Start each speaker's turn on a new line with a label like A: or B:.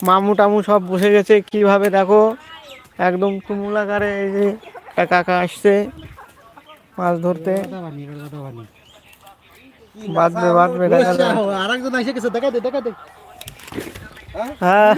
A: মামু টামু সব বসে গেছে কীভাবে দেখো? একদম তুমুল আকারে এই যে একটা কাকা আসছে মাছ ধরতে। বাঁধবে বাঁধবে দেখা যাবে
B: দেখা দে দেখা দে।
A: হ্যাঁ।